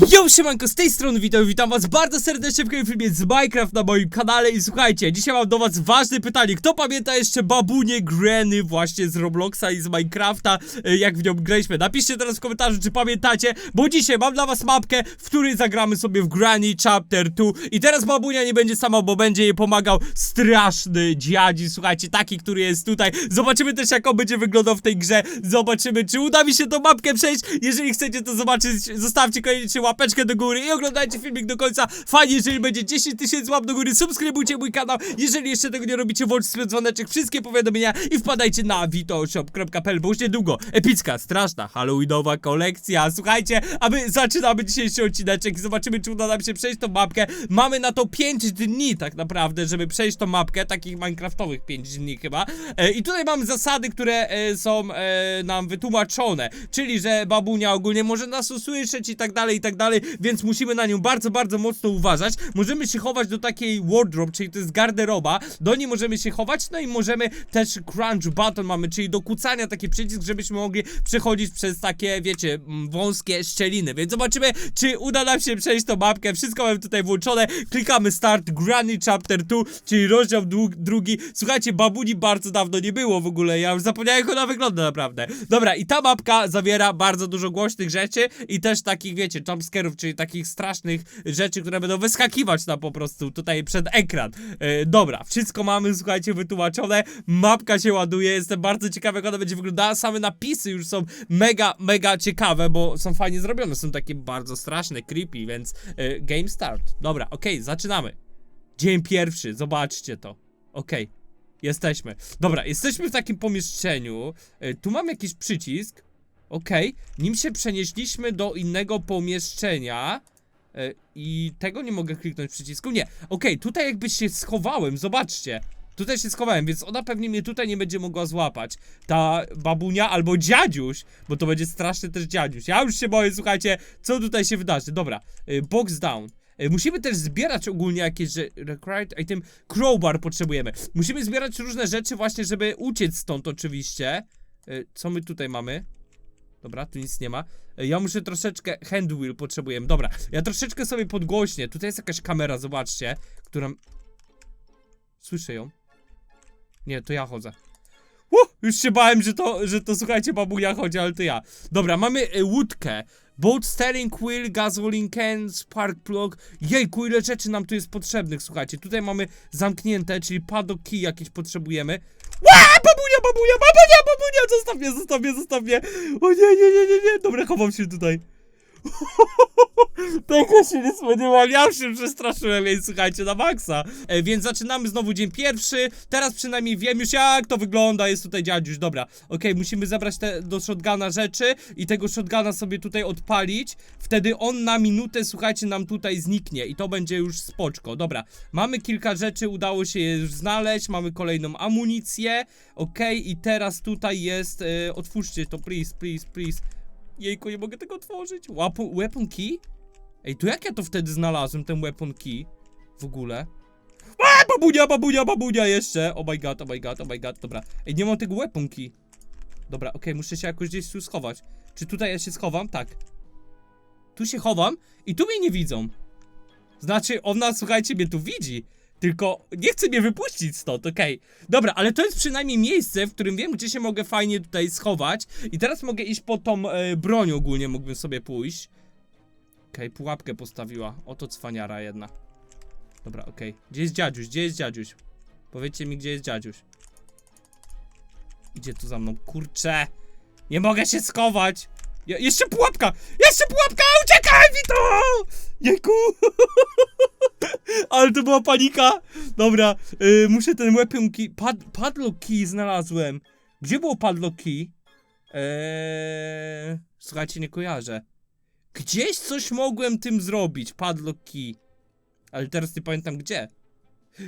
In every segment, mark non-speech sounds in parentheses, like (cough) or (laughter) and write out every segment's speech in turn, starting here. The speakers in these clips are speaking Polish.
Yo, siemanko, z tej strony witam, witam was bardzo serdecznie w kolejnym filmie z Minecraft na moim kanale i słuchajcie, dzisiaj mam do was ważne pytanie, kto pamięta jeszcze babunię Granny właśnie z Robloxa i z Minecrafta, e, jak w nią graliśmy, napiszcie teraz w komentarzu, czy pamiętacie, bo dzisiaj mam dla was mapkę, w której zagramy sobie w Granny Chapter 2 i teraz babunia nie będzie sama, bo będzie jej pomagał straszny dziadzi, słuchajcie, taki, który jest tutaj, zobaczymy też jak on będzie wyglądał w tej grze, zobaczymy, czy uda mi się tą mapkę przejść, jeżeli chcecie to zobaczyć, zostawcie koniecznie łapeczkę do góry i oglądajcie filmik do końca. Fajnie, jeżeli będzie 10 tysięcy łap do góry, subskrybujcie mój kanał. Jeżeli jeszcze tego nie robicie, włączcie dzwoneczek, wszystkie powiadomienia i wpadajcie na vitoshop.pl, bo już niedługo epicka, straszna, halloweenowa kolekcja. Słuchajcie, a my zaczynamy dzisiejszy odcineczek i zobaczymy, czy uda nam się przejść tą mapkę. Mamy na to 5 dni tak naprawdę, żeby przejść tą mapkę, takich minecraftowych 5 dni chyba. E, I tutaj mamy zasady, które e, są e, nam wytłumaczone, czyli, że babunia ogólnie może nas usłyszeć i tak dalej, i tak dalej, więc musimy na nią bardzo, bardzo mocno uważać. Możemy się chować do takiej wardrobe, czyli to jest garderoba, do niej możemy się chować, no i możemy też crunch button mamy, czyli do kucania taki przycisk, żebyśmy mogli przechodzić przez takie, wiecie, mm, wąskie szczeliny, więc zobaczymy, czy uda nam się przejść tą mapkę, wszystko mamy tutaj włączone, klikamy start, Granny Chapter 2, czyli rozdział drugi, słuchajcie, babuni bardzo dawno nie było w ogóle, ja już zapomniałem jak ona wygląda naprawdę. Dobra, i ta mapka zawiera bardzo dużo głośnych rzeczy i też takich, wiecie, jumpscarów, czyli takich strasznych rzeczy, które będą wyskakiwać nam po prostu tutaj przed ekran. E, dobra, wszystko mamy, słuchajcie, wytłumaczone, mapka się ładuje, jestem bardzo ciekawy jak ona będzie wyglądała, same napisy już są mega, mega ciekawe, bo są fajnie zrobione, są takie bardzo straszne, creepy, więc e, game start. Dobra, okej, zaczynamy. Dzień pierwszy, zobaczcie to. Okej. Jesteśmy. Dobra, jesteśmy w takim pomieszczeniu. E, tu mam jakiś przycisk. Okej. Nim się przenieśliśmy do innego pomieszczenia. E, I tego nie mogę kliknąć przycisku. Nie. Okej, tutaj jakby się schowałem. Zobaczcie. Tutaj się schowałem, więc ona pewnie mnie tutaj nie będzie mogła złapać. Ta babunia albo dziadziuś, bo to będzie straszny też dziadziuś. Ja już się boję, słuchajcie, co tutaj się wydarzy. Dobra, y, box down. Y, Musimy też zbierać ogólnie jakieś, że required item, crowbar potrzebujemy. Musimy zbierać różne rzeczy właśnie, żeby uciec stąd oczywiście. Co my tutaj mamy? Dobra, tu nic nie ma. Y, Ja muszę troszeczkę, hand wheel potrzebujemy. Dobra, ja troszeczkę sobie podgłośnię. Tutaj jest jakaś kamera, zobaczcie, która... Słyszę ją. Nie, to ja chodzę. Uh, już się bałem, że to, że to słuchajcie, babunia chodzi, ale to ja. Dobra, mamy y, łódkę. Boat steering wheel, gasoline can, spark plug. Jejku, ile rzeczy nam tu jest potrzebnych, słuchajcie. Tutaj mamy zamknięte, czyli paddock key jakieś potrzebujemy. Ła, babunia, babunia, babunia, babunia, zostaw mnie, zostaw mnie, zostaw mnie. O nie, nie, nie, nie, nie. Dobra, chowam się tutaj. (laughs) Tego się nie spodziewałem, ja się przestraszyłem jej, słuchajcie, na maksa. E, więc zaczynamy znowu dzień pierwszy. Teraz przynajmniej wiem już jak to wygląda, jest tutaj dziadziuś, dobra. Okej, musimy zabrać te do shotguna rzeczy i tego shotguna sobie tutaj odpalić. Wtedy on na minutę, słuchajcie, nam tutaj zniknie i to będzie już spoczko. Dobra, mamy kilka rzeczy, udało się je już znaleźć, mamy kolejną amunicję. Okej, i teraz tutaj jest, e, otwórzcie to, please, please, please. Jejku, nie mogę tego otworzyć. Weapon, weapon key? Ej, to jak ja to wtedy znalazłem, ten weapon key? W ogóle? A, babunia, babunia, babunia jeszcze! Oh my god, oh my god, oh my god, dobra. Ej, nie mam tego weapon key. Dobra, okej, muszę się jakoś gdzieś tu schować. Czy tutaj ja się schowam? Tak. Tu się chowam i tu mnie nie widzą. Znaczy, ona, słuchajcie, mnie tu widzi. Tylko nie chce mnie wypuścić stąd, okej. Dobra, ale to jest przynajmniej miejsce, w którym wiem, gdzie się mogę fajnie tutaj schować. I teraz mogę iść po tą e, broń ogólnie, mógłbym sobie pójść. Okej, pułapkę postawiła. Oto cwaniara jedna. Dobra, okej. Gdzie jest dziadziuś? Gdzie jest dziadziuś? Powiedzcie mi, gdzie jest dziadziuś. Idzie tu za mną. Kurczę! Nie mogę się schować! Je jeszcze pułapka! Jeszcze pułapka! Uciekaj, Wito! Jejku! (laughs) Ale to była panika! Dobra, y, muszę ten weapon key... Pad, padlock key znalazłem. Gdzie było padlock key? Eee... Słuchajcie, nie kojarzę. Gdzieś coś mogłem tym zrobić, padlock key. Ale teraz nie pamiętam gdzie.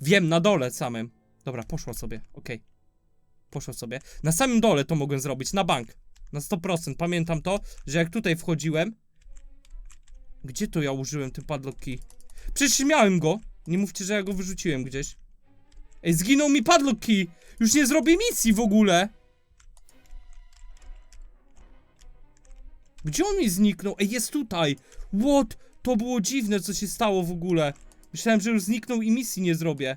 Wiem, na dole samym. Dobra, poszło sobie, okej. Poszło sobie. Na samym dole to mogłem zrobić, na bank. Na 100%. Pamiętam to, że jak tutaj wchodziłem... Gdzie to ja użyłem ten padlock key? Przecież miałem go. Nie mówcie, że ja go wyrzuciłem gdzieś. Ej, zginął mi padlock key. Już nie zrobię misji w ogóle. Gdzie on mi zniknął? Ej, jest tutaj! What? To było dziwne, co się stało w ogóle. Myślałem, że już zniknął i misji nie zrobię.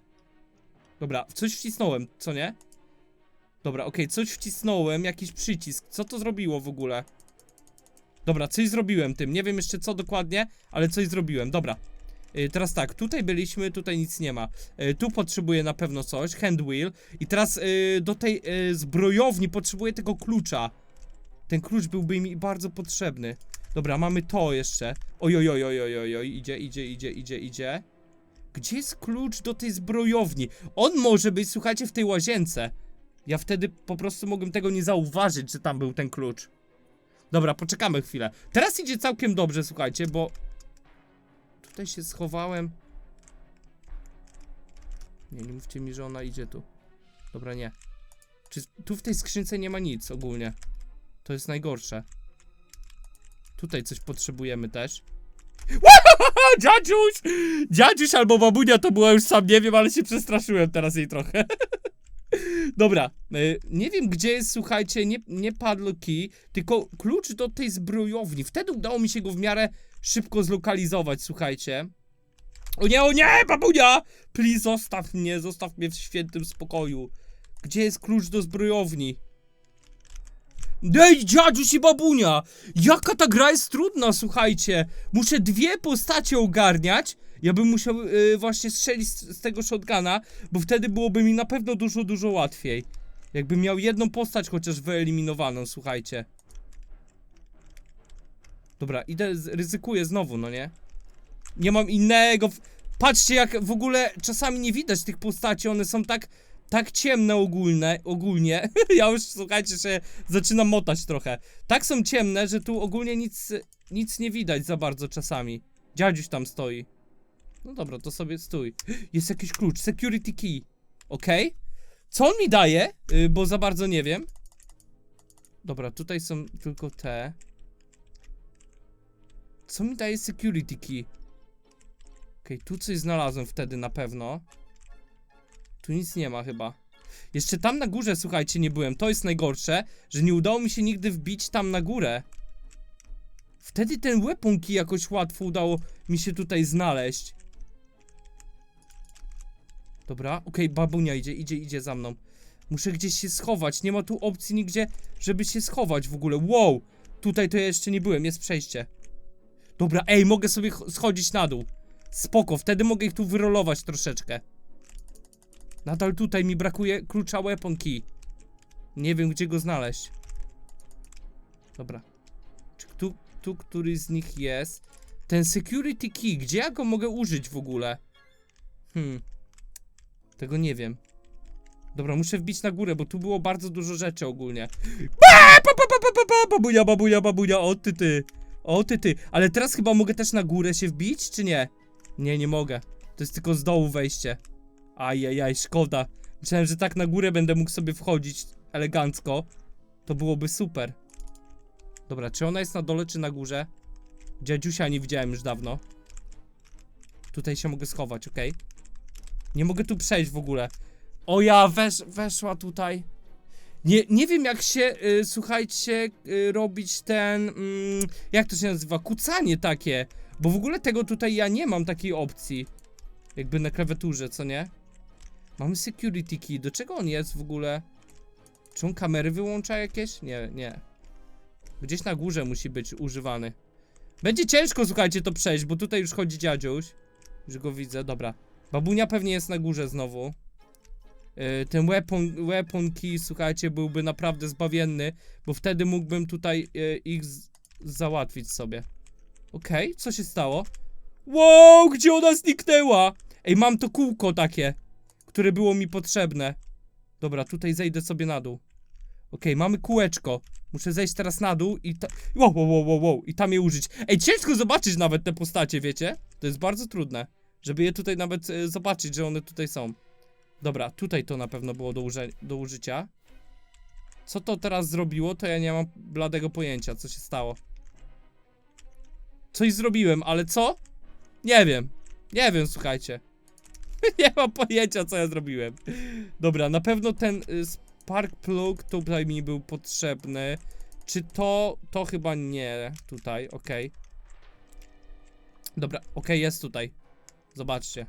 Dobra, w coś wcisnąłem, co nie? Dobra, okej, coś wcisnąłem, jakiś przycisk. Co to zrobiło w ogóle? Dobra, coś zrobiłem tym. Nie wiem jeszcze co dokładnie, ale coś zrobiłem. Dobra. Y, teraz tak, tutaj byliśmy, tutaj nic nie ma. Y, tu potrzebuję na pewno coś, hand wheel. I teraz y, do tej zbrojowni potrzebuję tego klucza. Ten klucz byłby mi bardzo potrzebny. Dobra, mamy to jeszcze. Oj, oj, oj, oj, oj, oj, oj, idzie, idzie, idzie, idzie, idzie. Gdzie jest klucz do tej zbrojowni? On może być, słuchajcie, w tej łazience. Ja wtedy po prostu mogłem tego nie zauważyć, że tam był ten klucz. Dobra, poczekamy chwilę. Teraz idzie całkiem dobrze, słuchajcie, bo... Tutaj się schowałem. Nie, nie mówcie mi, że ona idzie tu. Dobra, nie. Czy tu w tej skrzynce nie ma nic ogólnie? To jest najgorsze. Tutaj coś potrzebujemy też. Dziadziuś! Dziadziuś albo babunia to była już sam, nie wiem, ale się przestraszyłem teraz jej trochę. (laughs) Dobra, y, nie wiem gdzie jest, słuchajcie, nie, nie padlo key, tylko klucz do tej zbrojowni. Wtedy udało mi się go w miarę szybko zlokalizować, słuchajcie. O nie, o nie, babunia! Please, zostaw mnie, zostaw mnie w świętym spokoju. Gdzie jest klucz do zbrojowni? Ej, dziadziuś i babunia! Jaka ta gra jest trudna, słuchajcie! Muszę dwie postacie ogarniać. Ja bym musiał y, właśnie strzelić z, z tego shotguna, bo wtedy byłoby mi na pewno dużo, dużo łatwiej. Jakbym miał jedną postać chociaż wyeliminowaną, słuchajcie. Dobra, idę, ryzykuję znowu, no nie? Nie mam innego. Patrzcie, jak w ogóle czasami nie widać tych postaci, one są tak, tak ciemne ogólne, ogólnie. (laughs) ja już, słuchajcie, że zaczynam motać trochę. Tak są ciemne, że tu ogólnie nic, nic nie widać za bardzo czasami. Dziadziuś tam stoi. No dobra, to sobie stój. (gasps) Jest jakiś klucz, security key. Okej. Co on mi daje? Y, bo za bardzo nie wiem. Dobra, tutaj są tylko te. Co mi daje security key? Okej, tu coś znalazłem wtedy na pewno. Tu nic nie ma chyba. Jeszcze tam na górze, słuchajcie, nie byłem. To jest najgorsze, że nie udało mi się nigdy wbić tam na górę. Wtedy ten weapon key jakoś łatwo udało mi się tutaj znaleźć. Dobra, okej, babunia idzie, idzie, idzie za mną. Muszę gdzieś się schować. Nie ma tu opcji nigdzie, żeby się schować w ogóle. Wow! Tutaj to ja jeszcze nie byłem, jest przejście. Dobra, ej, mogę sobie ch- schodzić na dół. Spoko, wtedy mogę ich tu wyrolować troszeczkę. Nadal tutaj mi brakuje klucza weapon key. Nie wiem, gdzie go znaleźć. Dobra. Czy tu, tu któryś z nich jest? Ten security key, gdzie ja go mogę użyć w ogóle? Hmm. Tego nie wiem. Dobra, muszę wbić na górę, bo tu było bardzo dużo rzeczy ogólnie. Ba, ba, ba, ba, o ty ty. O ty ty. Ale teraz chyba mogę też na górę się wbić, czy nie? Nie, nie mogę. To jest tylko z dołu wejście. Ajajaj, szkoda. Myślałem, że tak na górę będę mógł sobie wchodzić elegancko. To byłoby super. Dobra, czy ona jest na dole, czy na górze? Dziadziusia nie widziałem już dawno. Tutaj się mogę schować, okej. Nie mogę tu przejść w ogóle. O ja, wesz, weszła tutaj. Nie, nie wiem jak się, y, słuchajcie, y, robić ten, mm, jak to się nazywa, kucanie takie. Bo w ogóle tego tutaj ja nie mam takiej opcji. Jakby na klawiaturze, co nie? Mamy security key, do czego on jest w ogóle? Czy on kamery wyłącza jakieś? Nie, nie. Gdzieś na górze musi być używany. Będzie ciężko, słuchajcie, to przejść, bo tutaj już chodzi dziadziuś. Już go widzę, dobra. Babunia pewnie jest na górze znowu. Yy, ten weapon, weapon key, słuchajcie, byłby naprawdę zbawienny, bo wtedy mógłbym tutaj yy, ich załatwić sobie. Okej, co się stało? Wow, gdzie ona zniknęła? Ej, mam to kółko takie, które było mi potrzebne. Dobra, tutaj zejdę sobie na dół. Okej, mamy kółeczko. Muszę zejść teraz na dół i ta... Wow, wow, wow, wow, wow, i tam je użyć. Ej, ciężko zobaczyć nawet te postacie, wiecie? To jest bardzo trudne. Żeby je tutaj nawet e, zobaczyć, że one tutaj są. Dobra, tutaj to na pewno było do, do użycia. Co to teraz zrobiło, to ja nie mam bladego pojęcia, co się stało. Coś zrobiłem, ale co? Nie wiem. Nie wiem, słuchajcie. (laughs) nie mam pojęcia, co ja zrobiłem. Dobra, na pewno ten y, spark plug tutaj mi był potrzebny. czy to, to chyba nie, tutaj, okej. Dobra, okej, jest tutaj. Zobaczcie.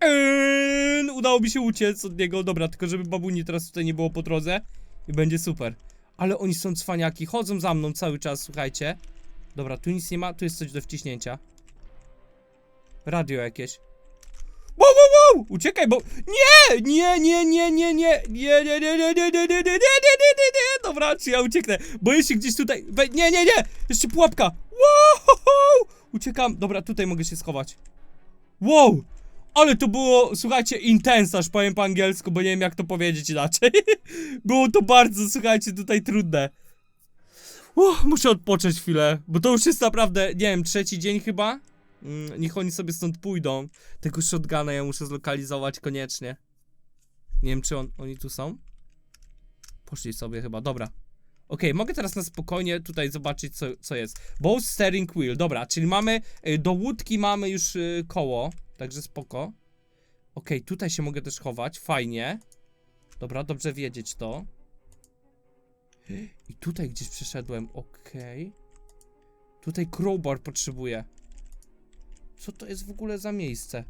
Eee, udało mi się uciec od niego, dobra, tylko żeby babuni teraz tutaj nie było po drodze i będzie super. Ale oni są cwaniaki, chodzą za mną cały czas, słuchajcie. Dobra, tu nic nie ma, tu jest coś do wciśnięcia. Radio jakieś. Wow, wow, wow! Uciekaj, bo... Nie! Nie, nie, nie, nie, nie! Nie, nie, nie, nie, nie, nie, nie, nie, nie, nie, nie, nie! Dobra, czy ja ucieknę? Boję się gdzieś tutaj... We... Nie, nie, nie! Jeszcze pułapka! Wow! Uciekam. Dobra, tutaj mogę się schować. Wow! Ale to było, słuchajcie, intensarz, powiem po angielsku, bo nie wiem jak to powiedzieć inaczej. (laughs) było to bardzo, słuchajcie, tutaj trudne. Muszę odpocząć chwilę, bo to już jest naprawdę, nie wiem, trzeci dzień chyba? Mm, niech oni sobie stąd pójdą. Tego shotguna ja muszę zlokalizować koniecznie. Nie wiem, czy on, oni tu są? Poszli sobie chyba, dobra. Okej, mogę teraz na spokojnie tutaj zobaczyć, co, co jest. Bow steering wheel, dobra, czyli mamy, y, do łódki mamy już y, koło, także spoko. Okej, tutaj się mogę też chować, fajnie. Dobra, dobrze wiedzieć to. I tutaj gdzieś przeszedłem, okej. Tutaj crowbar potrzebuję. Co to jest w ogóle za miejsce?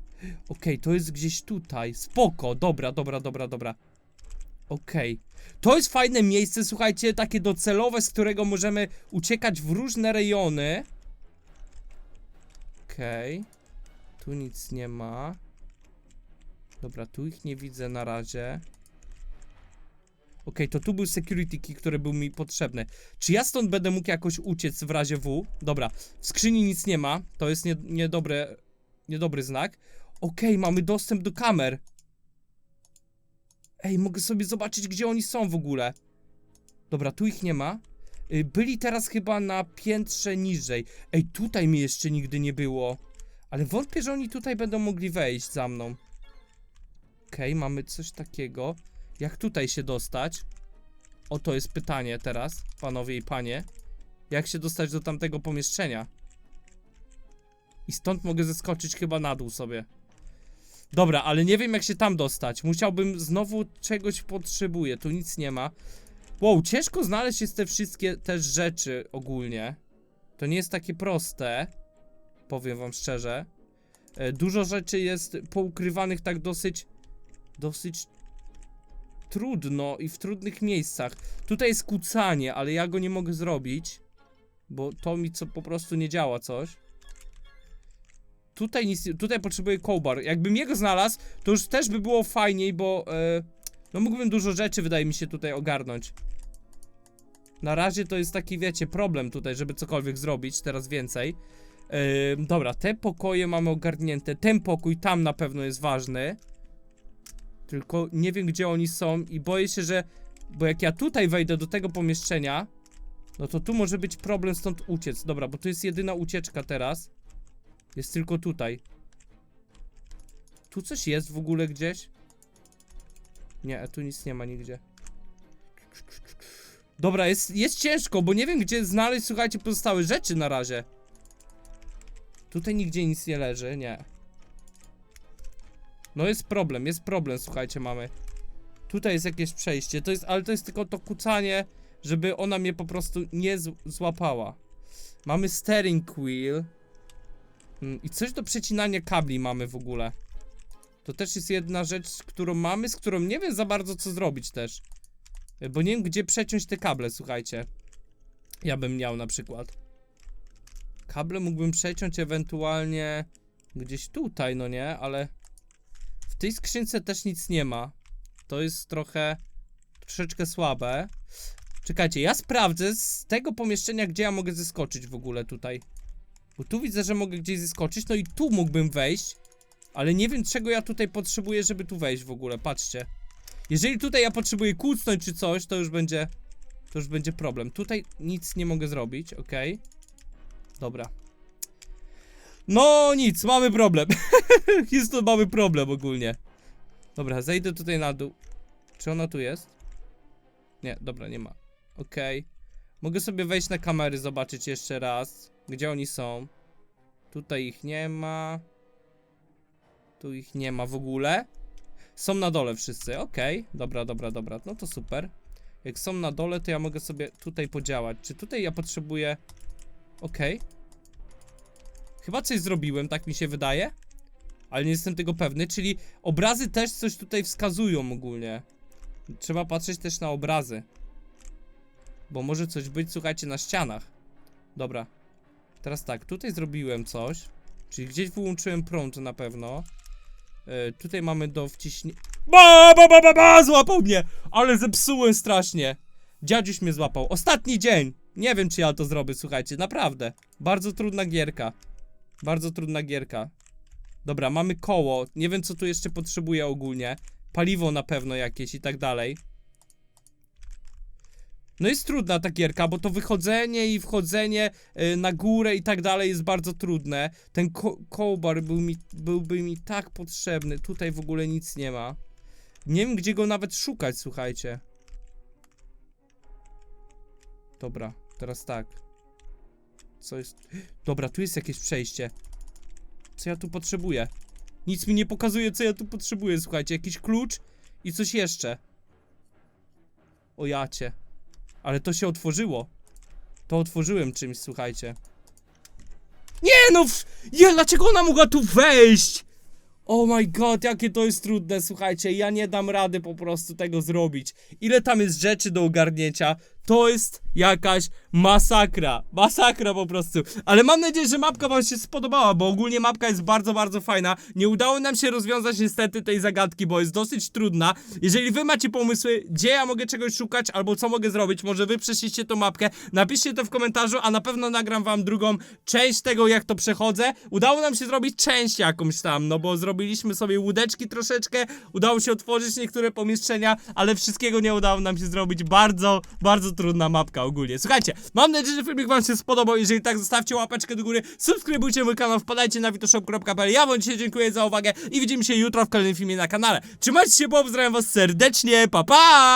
Okej, to jest gdzieś tutaj. Spoko, dobra, dobra, dobra, dobra. Okej. To jest fajne miejsce, słuchajcie, takie docelowe, z którego możemy uciekać w różne rejony. Okej. Tu nic nie ma. Dobra, tu ich nie widzę na razie. Okej, to tu był security key, który był mi potrzebny. Czy ja stąd będę mógł jakoś uciec w razie W? Dobra, w skrzyni nic nie ma. To jest nie, niedobre, niedobry znak. Okej, mamy dostęp do kamer. Ej, mogę sobie zobaczyć, gdzie oni są w ogóle. Dobra, tu ich nie ma. Y, Byli teraz chyba na piętrze niżej. Ej, tutaj mi jeszcze nigdy nie było. Ale wątpię, że oni tutaj będą mogli wejść za mną. Okej, mamy coś takiego. Jak tutaj się dostać? O, to jest pytanie teraz, panowie i panie. Jak się dostać do tamtego pomieszczenia? I stąd mogę zeskoczyć chyba na dół sobie. Dobra, ale nie wiem jak się tam dostać. Musiałbym znowu czegoś potrzebuję. Tu nic nie ma. Wow, ciężko znaleźć jest te wszystkie też rzeczy ogólnie. To nie jest takie proste. Powiem wam szczerze. E, Dużo rzeczy jest poukrywanych tak dosyć dosyć trudno i w trudnych miejscach. Tutaj jest kucanie, ale ja go nie mogę zrobić, bo to mi co po prostu nie działa coś. Tutaj nic, tutaj potrzebuję kołbar. Jakbym jego znalazł, to już też by było fajniej, bo e, no mógłbym dużo rzeczy, wydaje mi się, tutaj ogarnąć. Na razie to jest taki, wiecie, problem tutaj, żeby cokolwiek zrobić, teraz więcej. E, dobra, te pokoje mamy ogarnięte. Ten pokój tam na pewno jest ważny. Tylko nie wiem, gdzie oni są i boję się, że... Bo jak ja tutaj wejdę do tego pomieszczenia, no to tu może być problem stąd uciec. Dobra, bo tu jest jedyna ucieczka teraz. Jest tylko tutaj. Tu coś jest w ogóle gdzieś? Nie, tu nic nie ma nigdzie. Dobra, jest, jest ciężko, bo nie wiem, gdzie znaleźć, słuchajcie, pozostałe rzeczy na razie. Tutaj nigdzie nic nie leży, nie. No jest problem, jest problem, słuchajcie, mamy. Tutaj jest jakieś przejście, to jest, ale to jest tylko to kucanie, żeby ona mnie po prostu nie złapała. Mamy steering wheel. Mm, I coś do przecinania kabli mamy w ogóle. To też jest jedna rzecz, którą mamy, z którą nie wiem za bardzo co zrobić też. Y, Bo nie wiem gdzie przeciąć te kable, słuchajcie. Ja bym miał na przykład. Kable mógłbym przeciąć ewentualnie gdzieś tutaj, no nie, ale w tej skrzynce też nic nie ma. To jest trochę troszeczkę słabe. Czekajcie, ja sprawdzę z tego pomieszczenia, gdzie ja mogę zeskoczyć w ogóle tutaj. Bo tu widzę, że mogę gdzieś zeskoczyć, no i tu mógłbym wejść. Ale nie wiem, czego ja tutaj potrzebuję, żeby tu wejść w ogóle, patrzcie. Jeżeli tutaj ja potrzebuję kucnąć czy coś, to już będzie... To już będzie problem. Tutaj nic nie mogę zrobić, okej. Dobra. No nic, mamy problem. (laughs) jest to mały problem ogólnie. Dobra, zejdę tutaj na dół. Czy ona tu jest? Nie, dobra, nie ma. Okej. Mogę sobie wejść na kamery, zobaczyć jeszcze raz, gdzie oni są. Tutaj ich nie ma. Tu ich nie ma w ogóle. Są na dole wszyscy, okej. Dobra, dobra, dobra, no to super. Jak są na dole, to ja mogę sobie tutaj podziałać. Czy tutaj ja potrzebuję... Okej. Chyba coś zrobiłem, tak mi się wydaje. Ale nie jestem tego pewny, czyli obrazy też coś tutaj wskazują ogólnie. Trzeba patrzeć też na obrazy. Bo może coś być, słuchajcie, na ścianach. Dobra. Teraz tak, tutaj zrobiłem coś. Czyli gdzieś wyłączyłem prąd na pewno. E, tutaj mamy do wciśnięcia. Ba, ba, ba, ba, ba, złapał mnie! Ale zepsułem strasznie. Dziadziuś mnie złapał. Ostatni dzień. Nie wiem, czy ja to zrobię, słuchajcie, naprawdę. Bardzo trudna gierka. Bardzo trudna gierka. Dobra, mamy koło. Nie wiem, co tu jeszcze potrzebuję ogólnie. Paliwo na pewno jakieś i tak dalej. No jest trudna ta gierka, bo to wychodzenie i wchodzenie y, na górę i tak dalej jest bardzo trudne. Ten ko kołbar był mi, byłby mi tak potrzebny. Tutaj w ogóle nic nie ma. Nie wiem, gdzie go nawet szukać, słuchajcie. Dobra, teraz tak. Co jest... Dobra, tu jest jakieś przejście. Co ja tu potrzebuję? Nic mi nie pokazuje, co ja tu potrzebuję, słuchajcie. Jakiś klucz i coś jeszcze. O jacie. Ale to się otworzyło. To otworzyłem czymś, słuchajcie. Nie no! w- Je, dlaczego ona mogła tu wejść? Oh my god, jakie to jest trudne, słuchajcie, ja nie dam rady po prostu tego zrobić. Ile tam jest rzeczy do ogarnięcia, to jest jakaś masakra, masakra po prostu. Ale mam nadzieję, że mapka wam się spodobała, bo ogólnie mapka jest bardzo, bardzo fajna. Nie udało nam się rozwiązać niestety tej zagadki, bo jest dosyć trudna. Jeżeli wy macie pomysły, gdzie ja mogę czegoś szukać, albo co mogę zrobić, może wy przeszliście tą mapkę, napiszcie to w komentarzu, a na pewno nagram wam drugą część tego, jak to przechodzę. Udało nam się zrobić część jakąś tam, no bo zrobiliśmy sobie łódeczki troszeczkę, udało się otworzyć niektóre pomieszczenia, ale wszystkiego nie udało nam się zrobić. Bardzo, bardzo trudna mapka ogólnie. Słuchajcie, mam nadzieję, że filmik wam się spodobał. Jeżeli tak, zostawcie łapeczkę do góry, subskrybujcie mój kanał, wpadajcie na witoshop.pl. Ja wam dzisiaj dziękuję za uwagę i widzimy się jutro w kolejnym filmie na kanale. Trzymajcie się, bo pozdrawiam was serdecznie, pa pa!